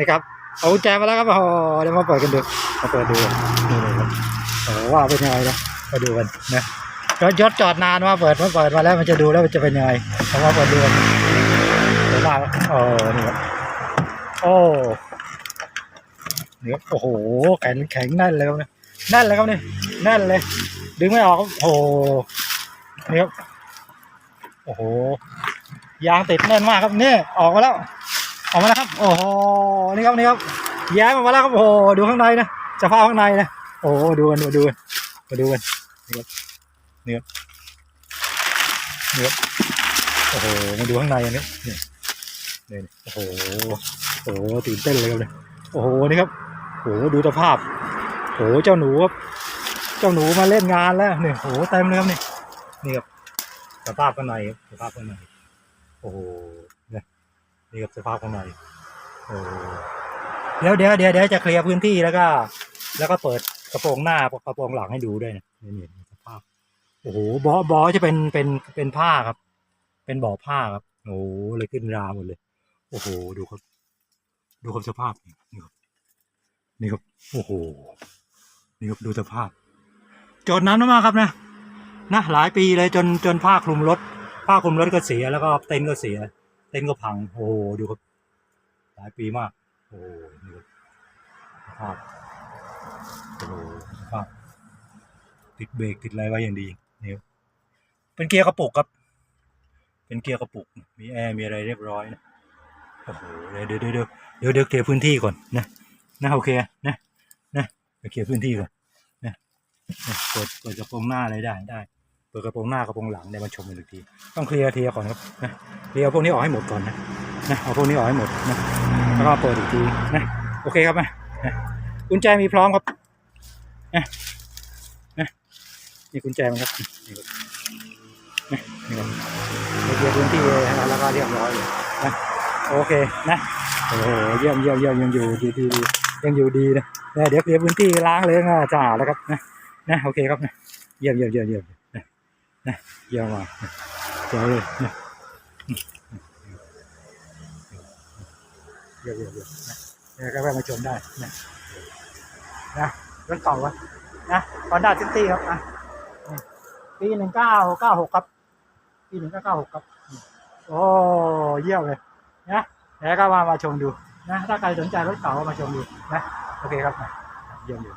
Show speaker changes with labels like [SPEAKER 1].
[SPEAKER 1] นี่ครับเอากุญแจมาแล้วครับโอ้เดี๋ยวมาเปิดกันดูมาเปิดดูนี่เลยครับโอ้ว่าเป็นยังไงนะมาดูกันนะรถยศจอดนานมาเปิดมาเปิดมาแล้วมันจะดูแล้วมันจะเป็นยังไงเอามาเปิดดูกันเดี๋ยวมาโอ้นี่ครับโอ้นี่ครับโอ้โหแข็งแข็งแน่นเลยครับเนี่ยแน่นเลยครับเนี่ยแน่นเลย ดึงไม่ออกครับโอ้โหนี่ครับโอ้โหยางติดแน่นมากครับนี่ออกมาแล้ว ออกมาแล้วครับ โอ้โห นี่ครับนี่ครับ ย้มออกมาแล้วครับ โอ้โห ดูข้างในนะสภาพข้างในนะ โอ้โห ดูกันมาดูกันมาดูกันนี่ครับนี่ครับนี่ครับ โอ้โห มาดูข้างในอันนี้นี่นี่โอ้โห โอ้โห ตื่นเต้นเลยครับเนี่ยโอ้โห นี่ครับ โอ้โห ดูสภาพโอ้โห เจ้าหนูครับ เจ้าหนูมาเล่นงานแล้วนี่โอ้โห เต็มเลยครับนี่ นี่ครับสภาพข้างในครับสภาพข้างใน โอ้โหเนี่ย นี่ครับสภาพข้างในโอ้เดี๋ยวเดี๋ยวเดี๋ยวเดี๋ยวจะเคลียร์พื้นที่แล้วก็ แล้วก็เปิดกระโปรงหน้ากระโปรงหลังให้ดูด้วยนะนี่นี่สภาพโอ้โหบอบอจะเป็นเป็นเป็นผ้าครับ เป็นบ่อผ้าครับโอ้โหเลยขึ้นราหมดเลย โอ้โหดูครับ ดูครับสภาพนี่นี่ครับนี่ครับโอ้โหนี่ครับดูสภาพจดน้ำมากครับนะนะหลายปีเลยจนจนผ้าคลุมรถผ้าคลุมรถก็เสียแล้วก็เต็นท์ก็เสีย เต็นท์ก็พังโอ้โหดูครับหลายปีมาก โอ้โหสภาพโอ้โหสภาพติดเบรกติดอะไรไว้อย่างดีนี่เป็นเกียร์กระปุกครับ เป็นเกียร์กระปุก มีแอร์มีอะไรเรียบร้อยนะโอ้โหเดี๋ยวเดี๋ยวเดี๋ยวเดี๋ยวเดี๋ยวเคลียร์พื้นที่ก่อนนะนะโอเคนะนะเดี๋ยวเคลียร์พื้นที่ก่อนนะนะเปิดเปิดกระโปรงหน้าอะไรได้ได้ เปิดกระโปรงหน้ากระโปรงหลังเดี๋ยมาชมกันอีกทีต้องเคลียร์เคลียก่อนครับนะเคลียร์พวกนี้ออกให้หมดก่อนนะนะเอาพวกนี้ออกให้หมดนะแล้วก็เปิดอีกทีนะโอเคครับนะนะกุญแจมีพร้อมครับนะนะนี่กุญแจมันครับนี่ครับนะนี่ครับเคลียร์พื้นที่แล้วก็เรียบร้อยเลยนะโอเคนะโอ้โหเยี่ยมเยี่ยมเยี่ยมยังอยู่ดีดียังอยู่ดีนะเดี๋ยวเคลียร์พื้นที่ล้างเลยนะจะหาแล้วครับนะนะโอเคครับนะเยี่ยมเยี่ยมเยี่ยมเยี่ยม นะเยี่ยมมากนะเจ๋งเลยนะเยี่ยมเยี่ยเยี่ยมนะเนี่ยก็แวะมาชมได้นะนะรถเก่าวะนะฮอนด้าซิตี้ครับอะปีหนึ่งเก้าเก้าหกครับ ปีหนึ่งเก้าเก้าหกครับ โอ้เยี่ยมเลยนะแล้วก็มามาชมดูนะถ้าใครสนใจรถเก่าก็มาชมดูนะโอเคครับเยี่ยมเยี่ย